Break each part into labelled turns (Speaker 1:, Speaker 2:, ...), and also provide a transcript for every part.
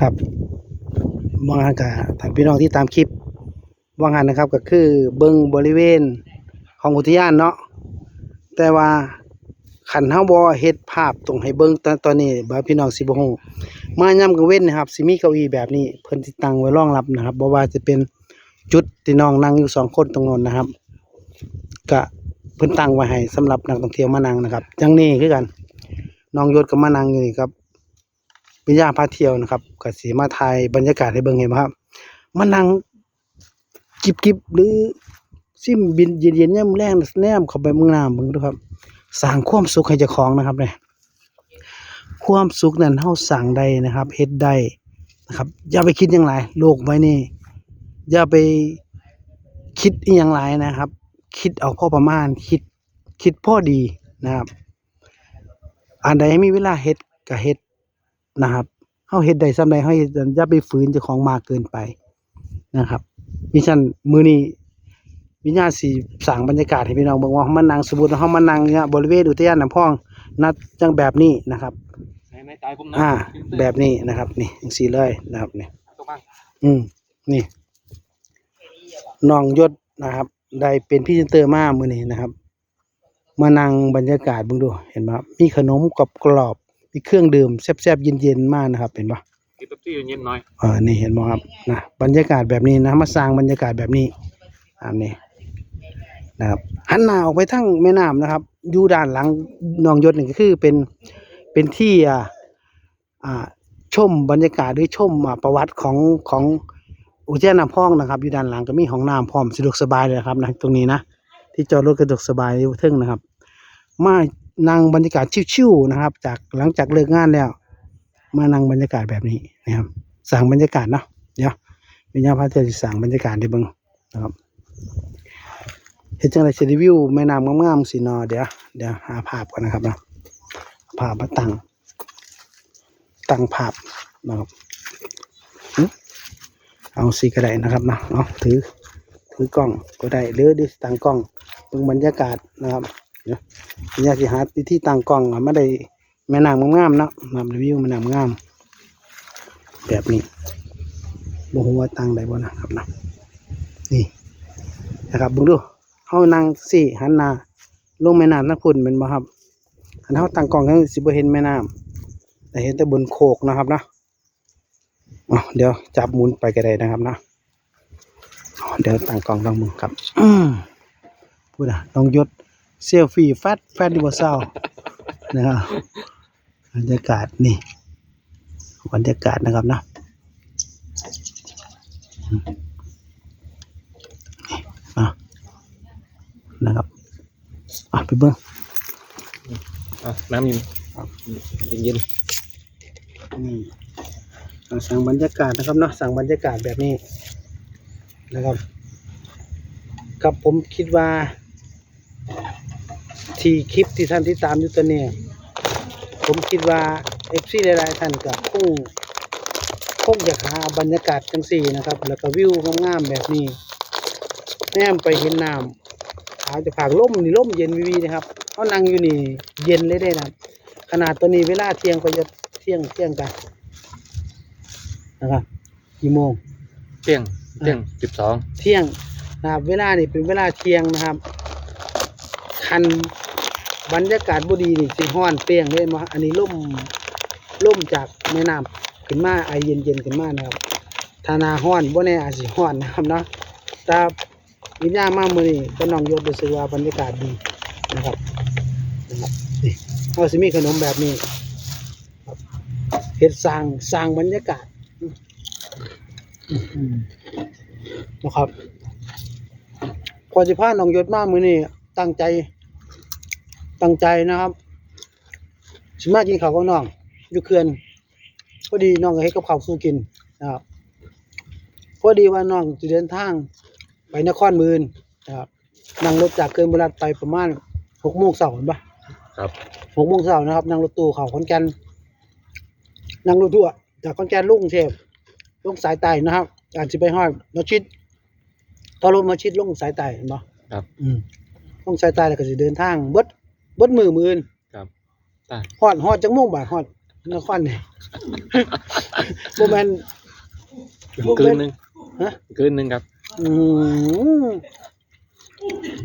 Speaker 1: ครับว่างานกับทางพี่น้องที่ตามคลิปว่างานนะครับก็คือเบิงบริเวณของอุทยานเนาะแต่ว่าขันเฮาบ่เฮ็ดภาพตรงให้เบิ่งตอนตอนนี้บ่าพี่น้องสิบ่ฮู้มายามกลางเว้นนะครับสิมีเก้าอี้แบบนี้เพิ่นสิตั้งไว้รองรับนะครับบ่ว่าจะเป็นจุดที่น้องนั่งอยู่สองคนตรงนั้นนะครับก็เพิ่นตั้งไว้ให้สำหรับนักท่องเที่ยวมานั่งนะครับจังนี้คือกันน้องยศก็มานั่งอยู่นี่ครับ วิญญาณพาเที่ยวนะครับก็สีมาถ่ายบรรยากาศให้เบิ่งเห็นบ่ครับมานั่งจิบกิบหรือซิมบินเย็นๆยามแรงแนมเข้าไปเมืองน้ำเบิ่งดูครับสร้างความสุขให้เจ้าของนะครับเนี่ยความสุขนั้นเฮาสร้างได้นะครับเฮ็ดได้นะครับ อย่าไปคิดหยังหลายโลกใบนี้อย่าไปคิดอีหยังหลายนะครับ คิดเอาพ่อประมาณคิดคิดพ่อดีนะครับ อันใดมีเวลาเฮ็ดก็เฮ็ด นะครับเฮาเฮ็ดได้ส่ำใดเฮาเฮ็ดอย่าไปฝืนเจ้าของมากเกินไปนะครับมิฉะนั้นมื้อนี้วิญญาณสิสร้างบรรยากาศให้พี่น้องเบิ่งว่าเฮามานั่งสมมุติว่าเฮามานั่งเนี่ยบริเวณอุทยานน้ำพองนัดจังแบบนี้นะครับ
Speaker 2: ในในใจผมนะ
Speaker 1: อ่า แบบนี้นะครับ นี่จังซี่เลยนะครับนี่
Speaker 2: ตรงบ้าง
Speaker 1: อืมนี่น้องยศนะครับ ได้เป็นพรีเซนเตอร์มามื้อนี้นะครับ มานั่งบรรยากาศเบิ่งดูเห็นบ่ครับมีขนมกรอบๆ มีเครื่องดื่มแซ่บๆเย็นๆมานะครับเห็นบ่
Speaker 2: กินตุ๊กตี้เย็นๆหน่อย
Speaker 1: เออนี่เห็นไหมครับนะบรรยากาศแบบนี้นะมาสร้างบรรยากาศแบบนี้อันนี้นะครับหันหน้าออกไปทั้งแม่น้ำนะครับอยู่ด้านหลังหนองยศนี่ก็คือเป็นเป็นที่อ่าอ่าชมบรรยากาศหรือชมอ่าประวัติของของอุทยานน้ำพองนะครับ อยู่ด้านหลังก็มีห้องน้ำพร้อมสะดวกสบายเลยนะครับนะตรงนี้นะที่จอดรถกระจกสบายอยู่เทึ่งนะครับ มา นั่งบรรยากาศชิวๆนะครับ จากหลังจากเลิกงานแล้ว มานั่งบรรยากาศแบบนี้นะครับสั่งบรรยากาศเนาะเดี๋ยววิญญาณพระเจ้าสิสั่งบรรยากาศให้บิ่งนะครับเฮ็ดจังได๋สิรีวิวแม่น้ำงามๆสินาะเดี๋ยวเดี๋ยวหาภาพก่อนนะครับนะภาพมาตั้งตั้งภาพนะครับเอาสิก็ได้นะครับนะเอาถือถือกล้องก็ได้หรือดิสตั้งกล้องเบิ่งบรรยากาศนะครับ เดี๋ยาณสิหาวิธีตั้งกล้องอะไมาได้แม่น้ำงามๆเนาะนำรีวิวแม่น้ำงามแบบนี้บ่ฮู้ว่าตังได้บ่นะครับนะนี่นะครับบิ่งดูเฮานั่งสิหันหน้าลงแม่น้ำทั้งพุ่นแม่นบ่ครับคันเฮาตั้งกล้องจังสิบ่เห็นแม่น้ำแต่เห็นแต่บนโคกนะครับนะเดี๋ยวจับหมุนไปก็ได้นะครับนะเดี๋ยวตั้งกล้องลองมึงครับอืมพูดอะต้องยศ เซลฟี่แฟตแฟตดิบ่เศร้านะครับบรรยากาศนี่บรรยากาศนะครับนะอืมนี่อะนะครับอะไปเบิ้ง
Speaker 2: อะน้ำเย็นเย็น
Speaker 1: นี่อะสั่งบรรยากาศนะครับเนาะสั่งบรรยากาศแบบนี้นะครับกับผมคิดว่า ที่คลิปที่ท่านที่ตามอยู่ตัวเนี้ผมคิดว่าเอฟซีหลายๆท่านก็คงคงอยากหาบรรยากาศจังสี่นะครับ แล้วก็วิวงามๆแบบนี้แนมไปเห็นน้ำอาจจะผากล่มนี่ล่มเย็นวิวีนะครับเขานั่งอยู่นี่เย็นเลยได้นะครับขนาดตัวนี้เวลาเที่ยงก็จะเที่ยงเที่ยงกันนะครับกี่โมง
Speaker 2: ๆเที่ยงเที่ยงสิบสอง
Speaker 1: เที่ยงนะครับ เวลานี่เป็นเวลาเที่ยงนะครับคัน บรรยากาศบุดีนี่สิฮ้อนเปรียงเลยมาอันนี้ล่มล่มจากแม่น้ำขึ้นมาไอเย็นเย็นขึ้นมานะครับถ้าหนาฮ้อนบ่แน่อาจสิฮ้อนนะครับเนาะแต่วิญญาณมากมือนี้ก็น้องยศรู้สึกว่าบรรยากาศดีนะครับนี่เราสิมีขนมแบบนี้เฮ็ดสร้างสร้างบรรยากาศนะครับพอสิพาน้องยศมากมือนี้ตั้งใจ ตั้งใจนะครับสิมากินข้าวกับน้องอยู่เขื่อนพอดีน้องก็เฮ็ดกับข้าวสู้กินนะครับพอดีว่าน้องจะเดินทางไปนครมืนนะครับนั่งรถจากเขื่อนบุรีรัมย์ไปประมาณหกโมงเช้าเห็นปะ
Speaker 2: ครับ
Speaker 1: หกโมงเช้านะครับนั่งรถตู้เข้าขอนแก่นนั่งรถตู้อะจากขอนแก่นลงกรุงเทพลงสายใต้นะครับอาจจะไปฮอดมาชิดต่อรถมาชิดลงสายใต้เห็นปะ
Speaker 2: ครับ
Speaker 1: อืมต้องสายตายแล้วก็สิเดินทางเบิดเบิดมือมืออื่น
Speaker 2: ครับได้
Speaker 1: ฮอดฮอดจังโมงบ่ายฮอดนครนี่ บ่แม่น
Speaker 2: คืนหนึง
Speaker 1: ฮะ
Speaker 2: คืนหนึงครับ
Speaker 1: อืม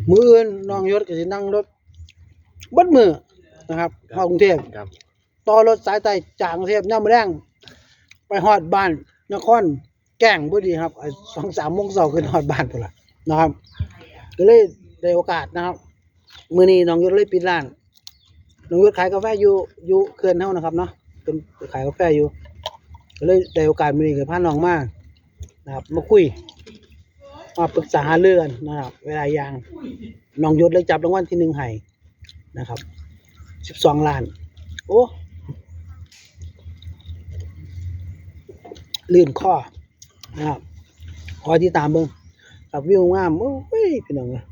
Speaker 1: มื้ออื่นน้องยศก็สินั่งรถเบัดมื้อนะครับเข้ากรุงเทพ
Speaker 2: ครับ
Speaker 1: ต่อรถสายใต้จากกรุงเทพย่ามมื้อแรงไปฮอดบ้านนครแก่งพอดีครับสองสามโมงเช้าขึ้นฮอดบ้านพุ่นล่ะนะครับ ก็เลยได้โอกาสนะครับ มื้อนี้น้องยศเลยปิดร้านน้องยศขายกาแฟอยู่อยู่เขื่อนเฮานะครับเนาะเป็นขายกาแฟอยู่ก็เลยได้โอกาสมื้อนี้ก็พาน้องมานะครับ มาคุยมาปรึกษาหาเรื่องนะครับ เวลายางน้องยศเลยจับรางวัลที่หนึ่งให้นะครับสิบสองล้าน โอ้ลื่นข้อนะครับคอยที่ตามเบิ้งกับวิวงามโอ้ยพี่น้องเอ้ย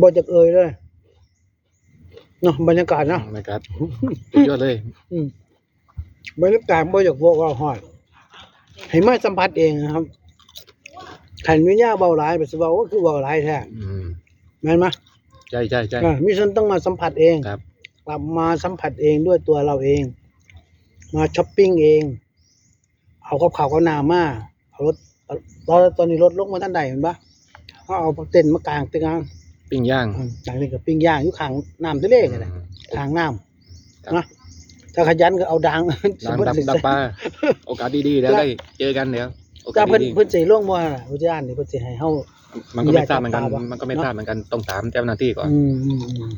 Speaker 1: บ่จากเอ่ยเลยเนาะบรรยากาศเนาะ
Speaker 2: นะครับสุดยอดเลย
Speaker 1: อืมบรรยากาศบ่อยากบอกว่าฮอดให้มาสัมผัสเองนะครับขันวิญญาเบาหลายแบบสิเว้าก็คือเบาหลายแท้
Speaker 2: อืม
Speaker 1: แม่นไหม
Speaker 2: ใช่ใช่ใช่
Speaker 1: อ่ามิฉะนันต้องมาสัมผัสเอง
Speaker 2: ครับ
Speaker 1: กลับมาสัมผัสเองด้วยตัวเราเอง มาช้อปปิ้งเอง เอากับข้าวกับน้ำมาเอารถเอา ตอนตอนนี้รถลงมาท่านใดเห็นปะเขาเอาเต็นท์มากางเต็นท์กลาง
Speaker 2: ปิ้งย่าง
Speaker 1: อืมจากนี้ก็ปิ้งย่างอยู่ข้างน้ำทะเลกันแหละ
Speaker 2: อืม
Speaker 1: ข้างน้
Speaker 2: ครับำ
Speaker 1: นะถ้าขยันก็เอาดัง
Speaker 2: ดังดับดับปลาโอกาสดีๆแล้วได้เจอกันเดี๋ยวโอกา
Speaker 1: ถ้า
Speaker 2: ส
Speaker 1: เพิ่น
Speaker 2: ดี
Speaker 1: เพิ่นสิลงบ่ล่ะอุทยานนี่เพิ่นสิให้เฮา
Speaker 2: ๆมันก็ไม่ทราบเหมือนกัน
Speaker 1: อยากจับปลาปะ
Speaker 2: มันก็ไม่ทราบเหมือนกันต้องถามเจ้าหน้าที่ก่อน
Speaker 1: อืมอืมอืม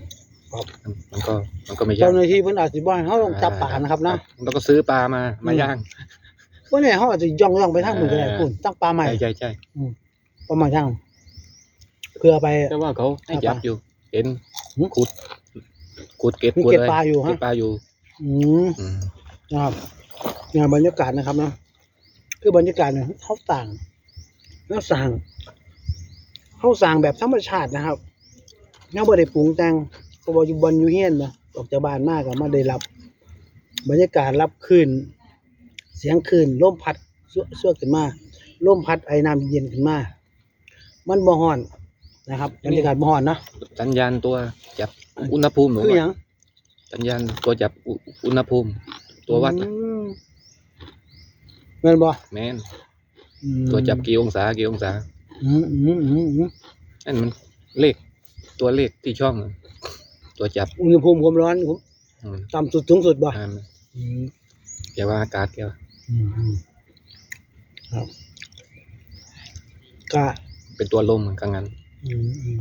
Speaker 2: มันก็มันก็ไม่ยา
Speaker 1: เจ้ากหน้าที่เพิ่นอาจสิบ่ให้เฮาต้องจับปลานะครับเนาะ
Speaker 2: แล้วก็ซื้อปลามามาย่าง
Speaker 1: บ่แน่เฮาอาจจะย่องๆไปทางมือก็ได้
Speaker 2: เออ
Speaker 1: พุ่นตั้งปลาใหม่
Speaker 2: ใช่ใช่ใช่
Speaker 1: ปลาใหม่ทางเพื่อไป
Speaker 2: แต่ว่าเขาให้จับอยู่ เห็น
Speaker 1: หืม
Speaker 2: ขุดขุดเก็บ
Speaker 1: มี
Speaker 2: ขุด
Speaker 1: เก็บ
Speaker 2: เลย
Speaker 1: ปลาอยู่ฮะ
Speaker 2: เก็บปลาอยู่
Speaker 1: อืม
Speaker 2: อืม
Speaker 1: นะครับเนี่ยบรรยากาศนะครับเนาะคือบรรยากาศเนี่ยเขาต่างแล้วสั่งเขาสั่งแบบธรรมชาตินะครับเขาบ่ได้ปรุงแต่งเพราะว่าอยู่บนอยู่เฮียนนะออกจากบ้านมากก็มาได้รับ บรรยากาศรับคลื่น เสียงคลื่นลมพัดสั่วสั่วขึ้นมาลมพัดไอ้น้ำเย็นขึ้นมา มันบ่ฮ้อนนะครับบรรยากาศบ่ฮ้อนเนาะ
Speaker 2: สัญญาณตัวจับอุณหภูมิหนู
Speaker 1: คือหยัง
Speaker 2: สัญญาณตัวจับอุอุณหภูมิ ตัววัดน่ะ
Speaker 1: อืมแม่นบ่
Speaker 2: แม่น
Speaker 1: อืม
Speaker 2: ตัวจับกี่องศากี่องศา
Speaker 1: อืมอืมอืมอืม
Speaker 2: นั่นมันเลข ตัวเลขที่ช่องตัวจับ
Speaker 1: อุณหภูมิความร้อนผม
Speaker 2: อืม
Speaker 1: ต่ำสุดสูงสุดบ่
Speaker 2: อ่า
Speaker 1: อืม
Speaker 2: เกี่ยวกับอากาศเกี่ยว
Speaker 1: อืมอืม ครับ ก็
Speaker 2: เป็นตัวลมกลางงั้น
Speaker 1: อืมอืม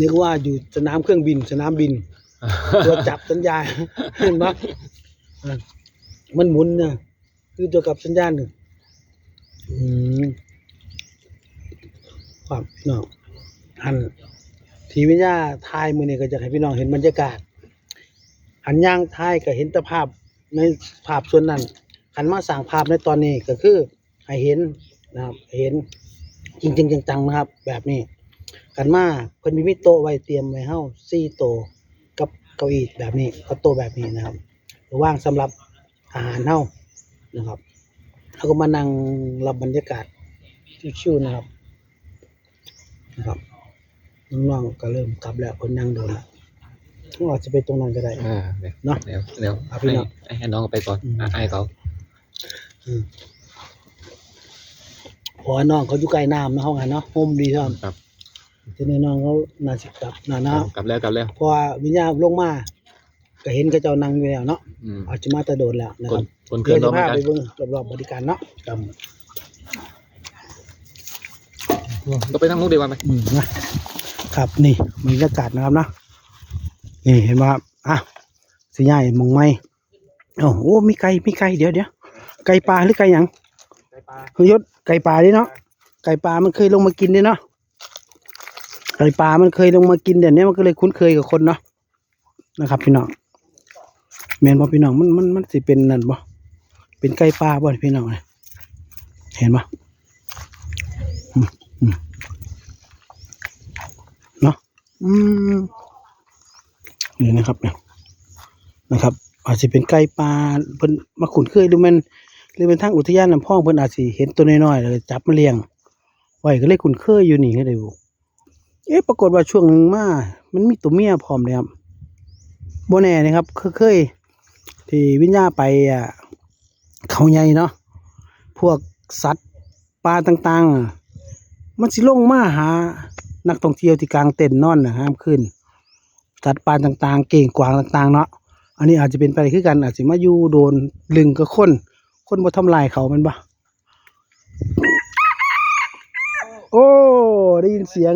Speaker 1: นึกว่าอยู่สนามเครื่องบิน สนามบิน ตัวจับสัญญาณเห็นปะอะมันหมุนนะคือตัวกับสัญญาณหนึ่งอืมความพี่น้องอันทีวิญญาทายมือนี่ก็จะให้พี่น้องเห็นบรรยากาศ หันย่างทายก็เห็นแต่ภาพในภาพส่วนนั้นหันมาสั่งภาพในตอนนี้ก็คือให้เห็นนะครับเห็นจริงๆจังๆนะครับ แบบนี้กันมาเพิ่นมีมิโต๊ะไว้เตรียมไว้เฮาสี่โต๊ะกับเก้าอี้แบบนี้กับโต๊ะแบบนี้นะครับว่างสำหรับอาหารเฮานะครับแล้วก็มานั่งรับบรรยากาศชิวๆนะครับนะครับน้องๆก็เริ่มกลับแล้วคนนั่งโดนแล้ว อาจจะไปตรงนั้นก็ได้
Speaker 2: อ่าเดี๋ยว
Speaker 1: เนาะ
Speaker 2: เดี๋ยวเดี๋ยว
Speaker 1: เอาพี่
Speaker 2: ให้
Speaker 1: น้อง
Speaker 2: ให้ให้น้องไปก่อน
Speaker 1: อืม
Speaker 2: อะให้เขา
Speaker 1: อืมเพราะว่าน้องเขาอยู่ใกล้น้ำนะห้องหันเนาะโฮมดีครับ
Speaker 2: ครับ
Speaker 1: ทีนี้น้องเขาน่าสิกลับน่าหนาว
Speaker 2: กลับแล้วกลับแล้ว
Speaker 1: เพราะว่าวิญญาณลงมาก็เห็นเขาเจ้านั่งอยู่แล้วเนาะ
Speaker 2: อืม
Speaker 1: อาจจะมาแตะโดนแล้วนะ
Speaker 2: ค
Speaker 1: ครั
Speaker 2: น
Speaker 1: บ
Speaker 2: คนเค
Speaker 1: เดี๋
Speaker 2: ลื่
Speaker 1: ย
Speaker 2: อ
Speaker 1: วน
Speaker 2: ร
Speaker 1: จะ
Speaker 2: ถเหมื
Speaker 1: พา
Speaker 2: อนกัน
Speaker 1: ไปเบิ่งรอบๆบริการเนาะครับ
Speaker 2: ก็ไปทางนู้นดีกว่าไหม
Speaker 1: อืมนะครับนี่บรรยากาศนะครับเนาะ นี่เห็นว่าอะสิใหญ่มองไม่โอ้โหมีไก่มีไก่เดี๋ยวเดี๋ยวไก่ปลาหรือไก่หยัง
Speaker 2: ไปปลา
Speaker 1: เฮยยศไก่ปลาดิเนาะไก่ปลามันเคยลงมากินดิเนาะไก่ปลามันเคยลงมากินเดี๋ยวนี้มันก็เลยคุ้นเคยกับคนเนาะนะครับ พี่น้องแม่นบ่พี่น้องมันมันมันสิเป็นนั่นบ่เป็นไก่ปลาบ่พี่น้องเนี่ยเห็นบ่อืมอืมเนาะอืม นี่นะครับนะครับ อาจจะเป็นไก่ปลาเพิ่นมาคุ้นเคยหรือมันหรือเป็นทางอุทยานน้ำพองเพิ่นอาจสิเห็นตัวน้อยๆแล้วจับมาเลี้ยงไว้ก็เลยคุ้นเคยอยู่นี่ก็ได้บ่เอ๊ะปรากฏว่าช่วงหนึ่งมา มันมีตัวเมียพร้อมเลยครับโบแน่นะครับเคยที่วิญญาไปอะเขาใหญ่เนาะพวกสัตว์ปลาต่างๆ มันสิลงมาหานักท่องเที่ยวที่กลางเต็นท์นอนนะห้ามขึ้น สัตว์ป่าต่างๆ เก่งกวางต่างๆ เนาะอันนี้อาจจะเป็นไปได้คือกันอาจจะมาอยู่โดนลึงกับคนคนบ่ทำลายเขามันบ่โอ้ได้ยินเสียง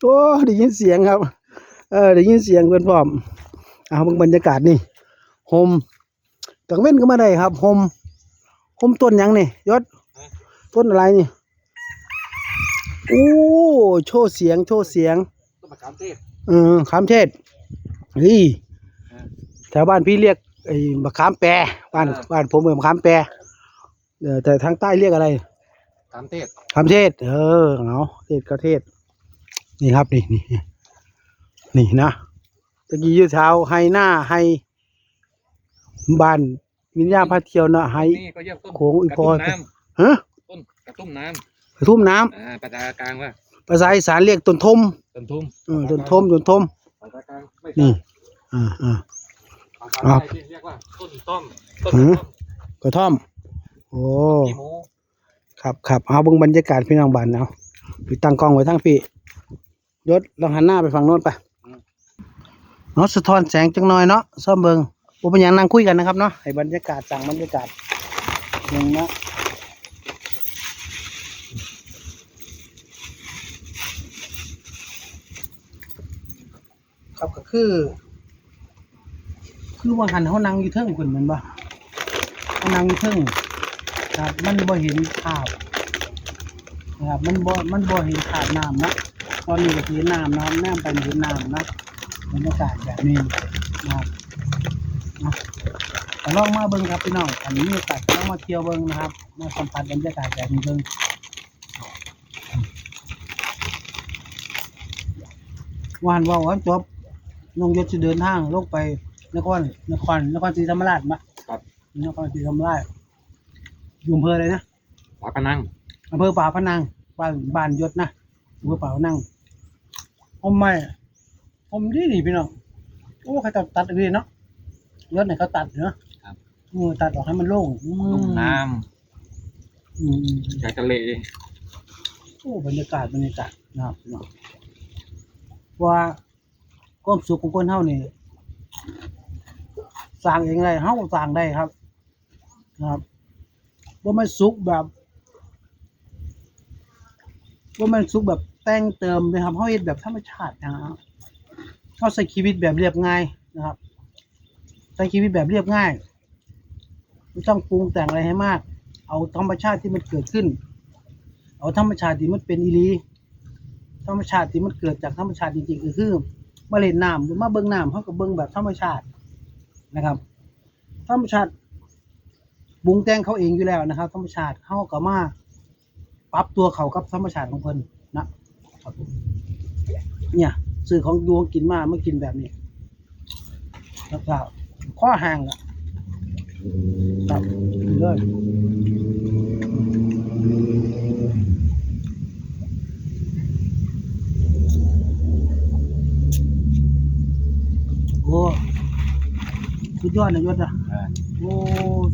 Speaker 1: โอ้ได้ยินเสียงครับ เออได้ยินเสียงเพื่อนพร้อมเอาเบิ่งบรรยากาศนี่โฮมกังเว้นก็มาได้ครับโฮมโฮมต้นยังนี่ยศต้นอะไรนี่โอ้โชว์เสียงโชว์เสียง
Speaker 2: ต้นมะขามเทศ
Speaker 1: เออขามเทศเฮ้ย
Speaker 2: เออ
Speaker 1: แถวบ้านพี่เรียกไอ้มะขามแปรบ้าน
Speaker 2: เออ
Speaker 1: บ้านผมเรียกมะขามแปรเออแต่ทางใต้เรียกอะไร
Speaker 2: ขามเทศ
Speaker 1: ขามเทศ เออเอาเทศก็เทศ นี่ครับนี่นี่นี่นะตะกี้อยืดเท้าไฮหน้าไฮบ้านวิญญาณพาเที่ยวเนาะไฮ
Speaker 2: นี่ก็เรียกต้น
Speaker 1: โขงอี
Speaker 2: กระ
Speaker 1: พอ
Speaker 2: ตุ้มน้
Speaker 1: ฮะำ
Speaker 2: ต้นกระตุ้มน้
Speaker 1: กระทุ่มน้ำำ
Speaker 2: อ่าภาษากลางว่า
Speaker 1: ภาษาอีสานเรียกต้นทม
Speaker 2: ต้นทุ่ม
Speaker 1: เออต้นทมต้นทม
Speaker 2: ภาษากลางไม่
Speaker 1: นี่
Speaker 2: ใช่
Speaker 1: อ่าอ่า
Speaker 2: ภาษา
Speaker 1: ครับ
Speaker 2: ไทยเรียกว่าต้นต้อมต้น
Speaker 1: หื
Speaker 2: กระ
Speaker 1: อ
Speaker 2: ท่อม
Speaker 1: กระท่อม โอ้
Speaker 2: ขี้หมู
Speaker 1: ครับครับเอาเบิ่งบรรยากาศพี่น้องบ้านเอาพี่ตั้งกล้องไว้ทั้งพี่ยศลองหันหน้าไปฝั่งโน้นไปเนาะสะท้อนแสงจังหน่อยเนาะซ่อมเบิ่งบ่เป็นหยังนั่งคุยกันนะครับเนาะให้บรรยากาศสั่งบรรยากาศเบิ่งเนาะ ครับก็คือ คือว่าหันเขานั่งอยู่เทิงคนแมันบ่เขานั่งอยู่เทิงครับ มันบ่เห็นภาพนะครับมันบ่มันบ่เห็นขาดน้ำนะตอนนี้ก็เห็นน้ำนะครับแนมไปเห็นน้ำนะบรรยากาศแบบนี้นะครับนะแต่ลองมาเบิ่งครับพี่น้องอันนี้มีโอกาสก็ลองมาเที่ยวเบิ่งนะครับมาสัมผัสบรรยากาศแบบนี้เบิ่งวานว่าวันจบ น้องยศจะเดินทางลงไปนครนครนครศรีธรรมราชมา
Speaker 2: ครับ
Speaker 1: นครศรีธรรมราชอยู่อำเภออะไรนะ
Speaker 2: ปากพนัง
Speaker 1: อำเภอป่าพนังบ้านบ้านยศนะอำเภอป่าพนังผมไม่ผมดีดีพี่น้องโอ้เขาจะตัดดีเนาะยศไหนเขาตัดเนาะ
Speaker 2: ครับ
Speaker 1: เออตัดออกให้มันโล่งอืม
Speaker 2: ต้มน้
Speaker 1: อืมอืมำ
Speaker 2: ชายทะเล
Speaker 1: โอ้บรรยากาศบรรยากาศนะครับพี่น้องว่า ความสุขของคนเฮานี่สร้างเองได้เฮาสร้างได้ครับนะครับว่ามันสุขแบบว่ามันสุขแบบแต่งเติมนะครับเขาเฮ็ดแบบธรรมชาตินะครับเขาใช้ชีวิตแบบเรียบง่ายนะครับใช้ชีวิตแบบเรียบง่ายไม่ต้องปรุงแต่งอะไรให้มาก เอาธรรมชาติที่มันเกิดขึ้น เอาธรรมชาติที่มันเป็นอีหลีธรรมชาติที่มันเกิดจากธรรมชาติจริงๆคือ มาเล่นน้ำหรือมาเบิ่งน้ำเขาก็เบิ่งแบบธรรมชาตินะครับ ธรรมชาติปรุงแต่งเขาเองอยู่แล้วนะครับ ธรรมชาติเขาก็มาปรับตัวเขากับธรรมชาติของเพิ่นนะครับเนี่ยซื้อของดวงกินมาเมื่อกินแบบนี้ครับข้อห่างอะครับกินเลย อ้สุดยอดนะยศอะ
Speaker 2: อ่า
Speaker 1: โอ้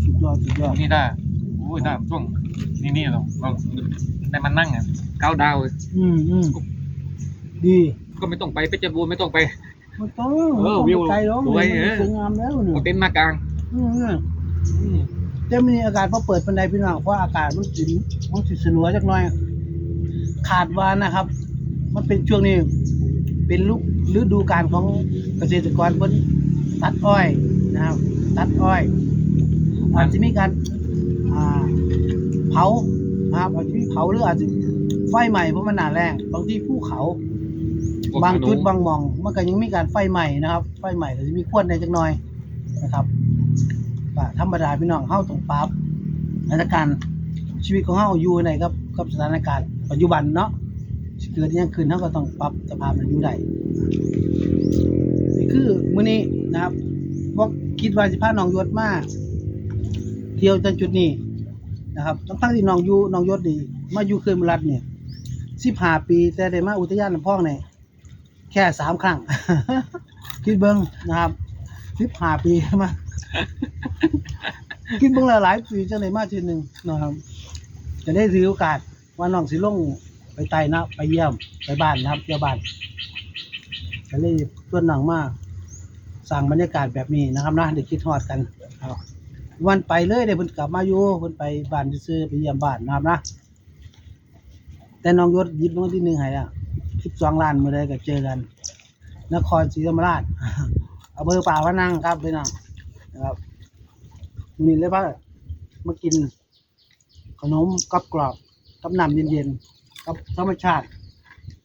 Speaker 1: สุดยอดสุดยอด
Speaker 2: นี่ได้โอ้ยได้ช่วงนี่นี่เราเราได้มานั่งอะเก้าดาวเลย
Speaker 1: อืมอืมดี
Speaker 2: ก็ไม่ต้องไปเพชรบูรณ์ไม่ต้องไป
Speaker 1: มันต้อง
Speaker 2: เออ
Speaker 1: มัน
Speaker 2: วิว
Speaker 1: ไกลแล้ว
Speaker 2: สวย
Speaker 1: มัน
Speaker 2: เออ
Speaker 1: สวยงามแล้วเนี่ย
Speaker 2: เอาเต็นท์มากลาง
Speaker 1: อืมอืม
Speaker 2: อืม
Speaker 1: แต่มีอากาศพอเปิดปันไดพี่น้องเพราะอากาศมันสิมันสิสลัวจักหน่อย ขาดว่านะครับ มันเป็นช่วงนี้ เป็นฤฤดูกาลของ เกษตรกรเพิ่นตัดอ้อยนะครับ ตัดอ้อยอาจจะมีการอ่าเผานะครับอาจจะมีเผาหรืออาจจะไฟใหม่เพราะมันหนาแรงบางที่ภูเขา
Speaker 2: พวก
Speaker 1: บางจุด
Speaker 2: หนู
Speaker 1: บางหมองมันก็ยังมีการไฟใหม่นะครับ ไฟใหม่ก็จะมีควนในจักหน่อยนะครับก็ธรรมดาพี่น้องเฮาต้องปรับสถานการณ์ชีวิตของเฮาอยู่ในกับกับสถานการณ์ปัจจุบันเนาะสิเกิดอิหยังขึ้นเฮาก็ต้องปรับสภาพมันอยู่ได้นี่ คือมื้อนี้นะครับบ่คิดว่าสิพาน้องยศมาเที่ยวจังจุดนี้นะครับทั้งๆที่น้องอยู่น้องยศนี่มาอยู่เขื่อนบุรีรัตน์เนี่ยสิบห้าปีแต่ได้มาอุทยานลำพองเนี่ยแค่สามครั้ง คิดเบิ้งนะครับสิบห้าปีมาคิดเบิ้งหลายปีจังเลยมาทีหนึ่งนะครับ จะได้ถือโอกาสว่าน้องสิลงไปไต่นะ ไปเยี่ยมไปบ้านนะครับเยี่ยมบ้านก็เลย เพื่อนน้องมากสั่งบรรยากาศแบบนี้นะครับนะเดี๋ยวคิดฮอดกันวันไปเลยเดี๋ยวเพิ่นกลับมาอยู่เพิ่นไปบ้านซื้อไปเยี่ยมบ้านนะครับนะ แต่น้องยศยิบงวัลที่หนึ่งให้แล้วสิบสองล้านเมื่อใดก็เจอกัน นครศรีธรรมราชเอาเบอร์ป่าว่านั่งครับพี่น้องนะครับนี่เลยว่ามากิน ขนมกรอบกรอบๆกับน้ำเย็นๆกับธรรมชาติ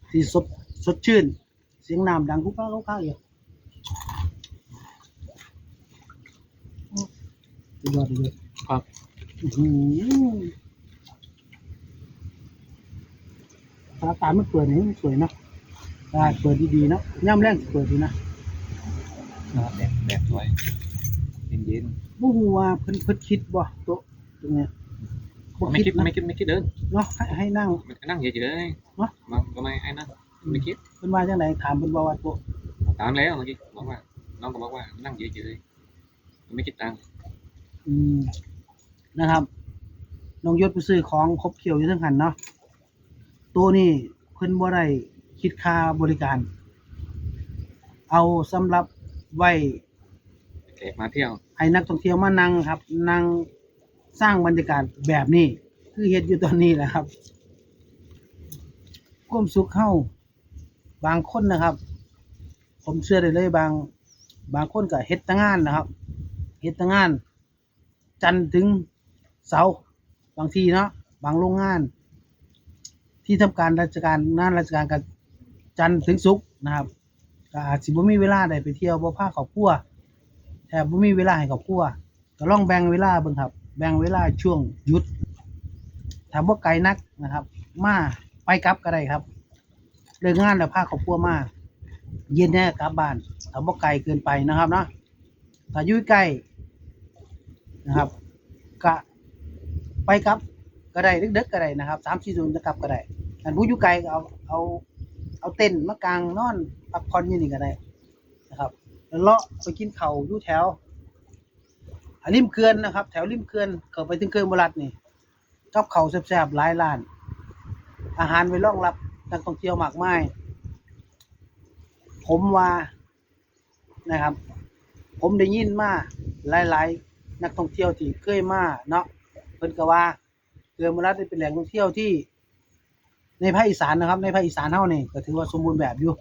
Speaker 1: ที่สดสดชื่น เสียงน้ำดังกุ๊กก้ากุ๊กก้าอยู่สุดยอดเลย
Speaker 2: ครับ
Speaker 1: อื้อหือตาตามันเปิดนี่มันสวยเนาะตาเปิดดีๆเนาะย่ำแรงสิเปิดดีนะ
Speaker 2: แดดแดดสวยเย็น
Speaker 1: บ่ฮู้ว่าเพิ่นเพิ่นคิดบ่โต๊ะตรงเนี้ยบ่
Speaker 2: ๆไม่คิด
Speaker 1: นะ
Speaker 2: ไม่คิดไม่คิดเดิน
Speaker 1: เนาะให้ให้นั่ง
Speaker 2: มันนั่งเฉยๆ
Speaker 1: เนอะ
Speaker 2: มาทำไมไอ้นั่ง ไม่คิด
Speaker 1: เพิ่นว่าจังไดถามเพิ่นบ่ว่าโต๊ะ
Speaker 2: ตามแล้วเมื่อกี้บอกว่า น้องก็บอกว่านั่งเฉยๆไม่คิดตังค์
Speaker 1: อืมนะครับน้องยศไปซื้อของครบเขียวอยู่ทั้งหันเนาะตัวนี้เพิ่นบ่ได้คิดค่าบริการ เอาสำหรับไว้
Speaker 2: แขกมาเที่ยว
Speaker 1: ให้นักท่องเที่ยวมานั่งครับ นั่งสร้างบรรยากาศแบบนี้ คือเฮ็ดอยู่ตอนนี้แหละครับ ความสุขเข้า บางคนนะครับ ผมเชื่อได้เลยบาง บางคนก็เฮ็ดตั้งงานนะครับเฮ็ดตั้งงาน จันทร์ถึงเสาร์บางทีเนาะบางโรงงาน ที่ทำการราชการงานราชการกับจันทร์ถึงศุกร์นะครับก็อาจสิบ่มีเวลาได้ไปเที่ยวบ่พาครอบครัวแทบบ่มีเวลาให้ครอบครัวก็ลองแบ่งเวลาเบิ่งครับ แบ่งเวลาช่วงหยุดถ้าบ่ไกลนักนะครับ มาไปกลับก็ได้ครับ เลิกงานแล้วพาครอบครัวมาเย็นแน่กลับบ้านถ้าบ่ไกลเกินไปนะครับเนาะถ้าอยู่ใกล้นะครับก็ไปกลับก็ได้ดึกๆก็ได้นะครับสามสี่ศูนย์จะกลับก็ได้อันผู้อยู่ไกลก็เอาเอาเอาเต็นท์มากางนอนพักผ่อนอยู่นี่ก็ได้นะครับแล้วเลาะไปกินเข้าอยู่แถวอันริมเขื่อนนะครับ แถวริมเขื่อนเข้าไปถึงเขื่อนบรัดนี่กับเขาแซ่บๆหลายร้าน อาหารไว้รองรับ นักท่องเที่ยวมากมาย ผมว่านะครับ ผมได้ยินมาหลายๆ นักท่องเที่ยวที่เคยมาเนาะเพิ่นก็ว่าเขื่อนรัดนี่เป็นแหล่งท่องเที่ยวที่ ในภาคอีสานนะครับ ในภาคอีสานเฮานี่ก็ถือว่าสมบูรณ์แบบอยู่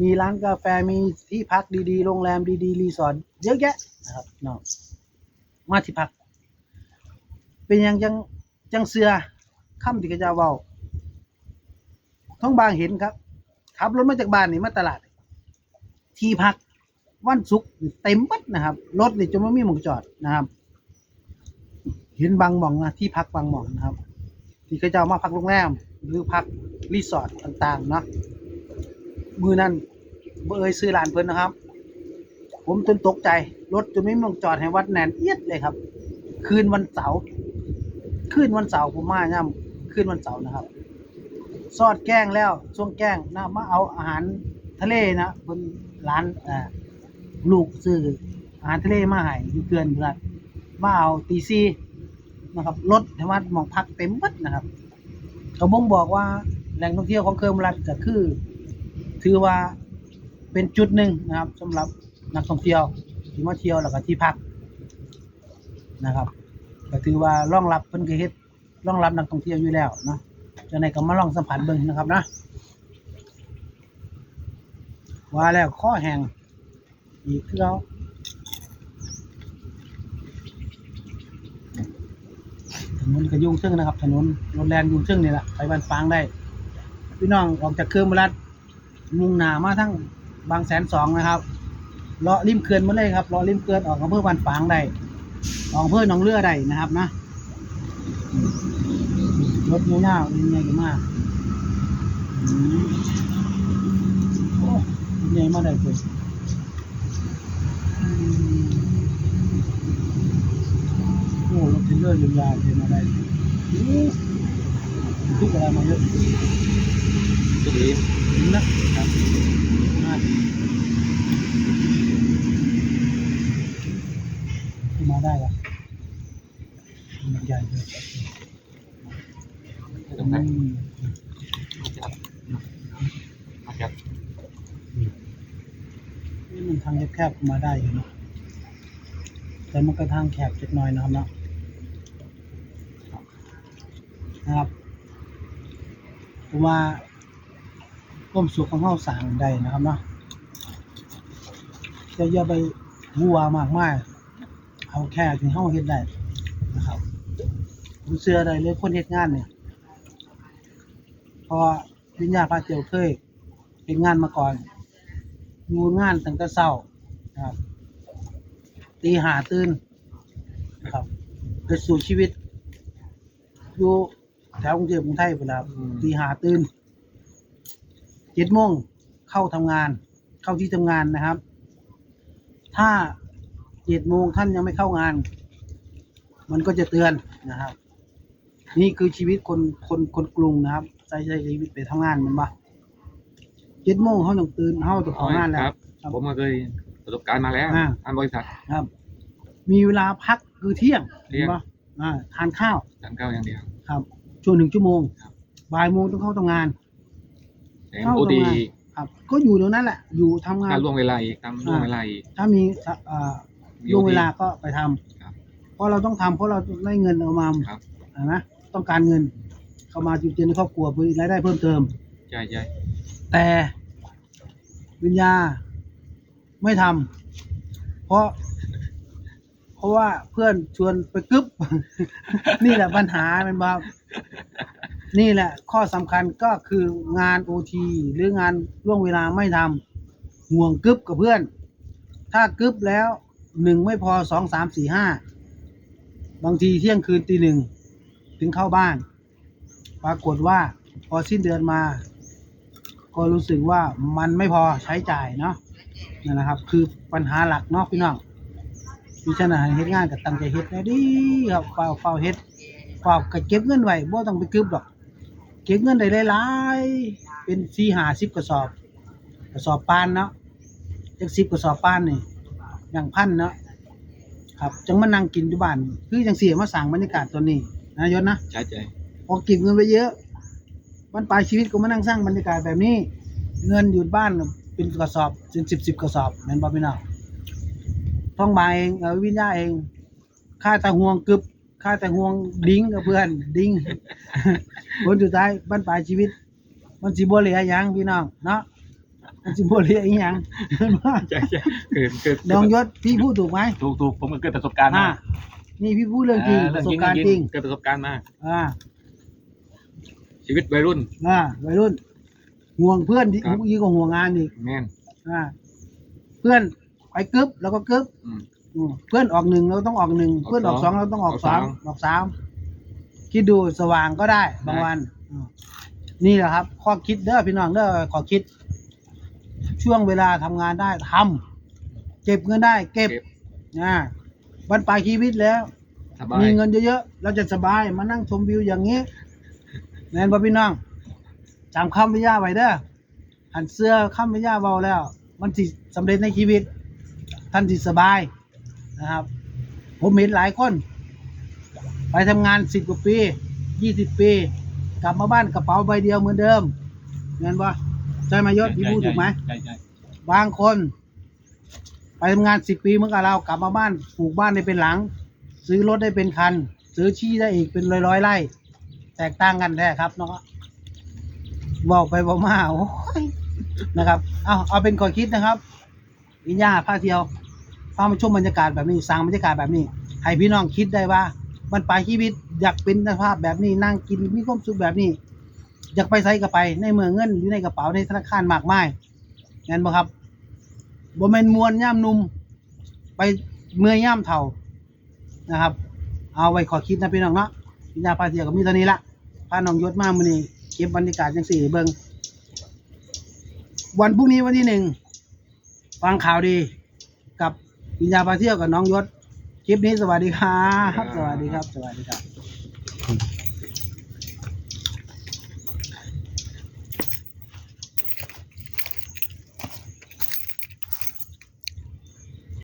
Speaker 1: มีร้านกาแฟมีที่พักดีๆ โรงแรมดีๆ รีสอร์ทเยอะแยะนะครับเนาะมาที่พัก เป็นยังจังจังเสือค่ำที่กระจาเว้า ท้องบางเห็นครับขับรถมาจากบ้านนี่มาตลาด ที่พักวันศุกร์เต็มปัดนะครับ รถนี่จนไม่มีหมองจอดนะครับ เห็นบางหม่องนะที่พักบางหม่องนะครับ ที่เขาเจ้ามาพักโรงแรมหรือพักรีสอร์ทต่างๆเนาะมือนั้นบ่เอ่ยซื้อร้านเพิ่นนะครับ ผมจนตกใจ รถจนไม่มองจอดให้วัดแนนเอียดเลยครับ คืนวันเสาร์คืนวันเสาร์ผมมาย่ำคืนวันเสาร์นะครับ ซอดแกล้งแล้วช่วงแกล้งนะมาเอาอาหารทะเลนะเพิ่นร้านอ่อลูกซื้ออาหารทะเลมาให้อยู่เกินเพื่อนมาเอาตีซีนะครับรถให้วัดมองพักเต็มวัดนะครับเขาบ่งบอกว่าแหล่งท่องเที่ยวของเคิมรัฐก็คือ ถือว่าเป็นจุดหนึ่งนะครับสำหรับนักท่องเที่ยวที่มาเที่ยวแล้วก็ที่พักนะครับก็ถือว่าร่องรับเพิ่นก็เฮ็ดร่องรับนักท่องเที่ยวอยู่แล้วเนาะ จังไดก็มาลองสัมผัสเบิ่งนะครับนะว่าแล้วข้อแห้งอีกคือเราถนนก็ยุ่งซึ่งนะครับ ถนนรถแลนยุ่งซึ่งนี่แหละไปบ้านฟางได้ พี่น้องออกจากเครื่องบรัดมุ่งหนามาทั้งบางแสนสองนะครับเลาะริมเขื่อนมาเลยครับเลาะริมเขื่อนออกอำเภอบ้านฟางได้ออกอำเภอหนองเรือได้นะครับนะ รถเงี้ยวๆยังไงกันมากอืมโอ้ยังไงมาได้เลยอืมโอ้รถเทรลเลอร์ยาวๆเลยมาได้โอ้ทุกอะไรมาเยอะ
Speaker 2: ทุกที
Speaker 1: นะครับมามาได้ละมันใหญ่เลย
Speaker 2: ตรงไหน
Speaker 1: อืม
Speaker 2: มาจับ
Speaker 1: นี่มันทางแคบๆมาได้อยู่เนอะแต่มันก็ทางแคบเล็กน้อยนะครับเนาะนะครับผมว่าก้มสุกของเฮาสร้างได้นะครับเนาะจะอย่าไปหัวมากมายเอาแค่ที่เฮาเฮ็ดได้นะครับผมเชื่อได้เลยคนเฮ็ดงานเนี่ยเพ ราะว่าวิญญาพาเจียวเคยเฮ็ดงานมาก่อนอยู่งานตั้งแต่เช้านะครับ ตีหาตื่นนะครับเกิดสู่ชีวิตอยู่แถวกรุงเทพกรุงไทยเวลาตีหาตื่นเจ็ดโมงเข้าทำงาน เข้าที่ทำงานนะครับ ถ้าเจ็ดโมงท่านยังไม่เข้างาน มันก็จะเตือนนะครับ นี่คือชีวิตคนคนคนกรุงนะครับใช้ใช้ชีวิตไปทำงานแมันปะเจ็ดโมงเขาต้องตื่นเขาจะเข้างานแล้ว
Speaker 2: ครับ
Speaker 1: ครับ
Speaker 2: ผมก็เคยประสบการณ์มาแล้ว
Speaker 1: อ่า
Speaker 2: ทางบริษัท
Speaker 1: ครับ มีเวลาพักคือเที่ยง
Speaker 2: เที่ยง
Speaker 1: ห็นปะอ่าทานข้าว
Speaker 2: ทานข้าวอย่างเดียว
Speaker 1: ครับช่วงหนึ่งชั่วโมง
Speaker 2: ครับ
Speaker 1: บ่ายโมงต้องเข้าทำงาน
Speaker 2: แต่
Speaker 1: เข้า
Speaker 2: โอ
Speaker 1: ทำ
Speaker 2: ดี
Speaker 1: งาน ครับ ก็อยู่ตรงนั้นแหละ อยู่ทำงาน
Speaker 2: ถ้าล่วงเวลาอีกทำล่วงเวลาอีก
Speaker 1: ถ้ามีอ่า
Speaker 2: มี
Speaker 1: ล่วง
Speaker 2: OT
Speaker 1: เวลาก็ไปทำ
Speaker 2: ครับ
Speaker 1: เพราะเราต้องทำเพราะเราได้เงินเอามา
Speaker 2: ครับ
Speaker 1: เห็นไหม ต้องการเงิน เข้ามาจุดเจนในครอบครัวเพื่อรายได้เพิ่มเติม
Speaker 2: ใช่ใช่
Speaker 1: แต่วิญญาไม่ทำเพราะ เพราะว่าเพื่อนชวนไปกึบนี่แหละปัญหาเป็นบ้านี่แหละ ข้อสำคัญก็คืองานโอทีหรืองานล่วงเวลาไม่ทำห่วงกึบกับเพื่อน ถ้ากึบแล้วหนึ่งไม่พอสองสามสี่ห้าบางทีเที่ยงคืนตีหนึ่ง ถึงเข้าบ้าน ปรากฏว่าพอสิ้นเดือนมา ก็รู้สึกว่ามันไม่พอใช้จ่ายเนาะนั่นนะครับ คือปัญหาหลักเนาะพี่น้องมีฉะนั้นเฮ็ดงานกับตั้งใจเฮ็ดแน่ดีครับเฝ้าเฝ้าเฮ็ดเฝ้าก็เก็บเงินไว้บ่ต้องไปกึบดอก เก็บเงินได้หลายๆเป็นสี่ห้าสิบกระสอบ กระสอบปานเนาะจักสิบกระสอบปานนี่อย่างพันเนาะครับจังมานั่งกินอยู่บ้าน คือจังเสียมาสั่งบรรยากาศตัวนี้ นะยศนะ
Speaker 2: ใช่ใช่
Speaker 1: พอเก็บเงินไปเยอะวันปลายชีวิตก็มานั่งสร้างบรรยากาศแบบนี้ เงินอยู่บ้านเป็นกระสอบเป็นสิบสิบกระสอบแม่นบ่พี่น้องท้องบายเองเออวิญญาเอง ค่าแต่ห่วงกึบค่าแต่ห่วงดิ้งกับเพื่อนดิ้งผลสุดท้ายบ้านปลายชีวิต มันสิบ่เหลือหยังพี่น้องเนาะมันสิบ่เหลืออีหยังเห็นบ่
Speaker 2: ใช่ใช่เกิดเกิด
Speaker 1: น้องยศพี่พูดถูกไหม
Speaker 2: ถูกถูกผมก็เกิดประสบการณ์
Speaker 1: อ่า
Speaker 2: มา
Speaker 1: นี่พี่พูดเรื่องจริงประสบการณ์จริง
Speaker 2: เกิดประสบการณ์มา
Speaker 1: อ่า
Speaker 2: ชีวิตวัยรุ่น
Speaker 1: อ่าวัยรุ่น ห่วงเพื่อนที่
Speaker 2: ครับ
Speaker 1: ยิ่งกว่าห่วงงานอีก
Speaker 2: แม่น
Speaker 1: อ่า เพื่อนไปกึบแล้วก็กึบ
Speaker 2: อืม
Speaker 1: อืมเพื่อนออกหนึ่งเราต้องออกหนึ่ง
Speaker 2: ออก
Speaker 1: เพื่อนออกส
Speaker 2: ส
Speaker 1: อ
Speaker 2: องง
Speaker 1: เราต้องออก
Speaker 2: ออก
Speaker 1: สาม
Speaker 2: สาม
Speaker 1: ออกสามคิดดูสว่างก็ได้บาง
Speaker 2: ได้
Speaker 1: วันอืมนี่แหละครับ ข้อคิดเด้อพี่น้องเด้อข้อคิด ช่วงเวลาทำงานได้ทำเก็บเงินได้ เก็บ
Speaker 2: เก็ บ
Speaker 1: อ่าวันปลายชีวิตแล้ว
Speaker 2: สบาย
Speaker 1: มีเงินเยอะๆ เราจะสบาย มานั่งชมวิวอย่างนี้แม่นบ่พี่น้องจำคำพยาไว้เด้อหันเสื้อคำพยาเบาแล้ว มันสิสำเร็จในชีวิต ท่านสิสบายนะครับ ผมเห็นหลายคน ไปทำงานสิบกว่าปียี่สิบปี กลับมาบ้านกระเป๋าใบเดียวเหมือนเดิมเงินบ่ใช่ไหมยศพี่พูดถูกไหม
Speaker 2: ใช่ใช่
Speaker 1: บางคน ไปทำงานสิบปีเมื่อกับเรากลับมาบ้านปลูกบ้านได้เป็นหลัง ซื้อรถได้เป็นคัน ซื้อที่ได้อีกเป็นร้อยร้อยไร่ แตกต่างกันแท้ครับเนาะบอกไปบอกมาโอ้ยนะครับเอาเอาเป็นข้อคิดนะครับวิญญาพาเที่ยวพามาชมบรรยากาศแบบนี้สร้างบรรยากาศแบบนี้ ให้พี่น้องคิดได้ว่ามันปลายชีวิตอยากเป็นสภาพแบบนี้นั่งกินมีความสุขแบบนี้ อยากไปไสก็ไปในเมืองเงินอยู่ในกระเป๋าในธนาคารมากมายงั้นบ่ครับ บ่แม่นมวนย่ามหนุ่ม ไปเมื่อยย่ามเฒ่านะครับ เอาไว้ขอคิดนะพี่น้องเนาะพิญญาพาเที่ยวก็มีเท่านี้ละพาน้องยศมามื้อนี้เก็บบรรยากาศจังสี่ให้เบิ่งวันพรุ่งนี้วันที่หนึ่งฟังข่าวดีกับพิญญาพาเที่ยวกับน้องยศคลิปนี้สวัสดีครับ สวัสดีครับ สวัสดีครับ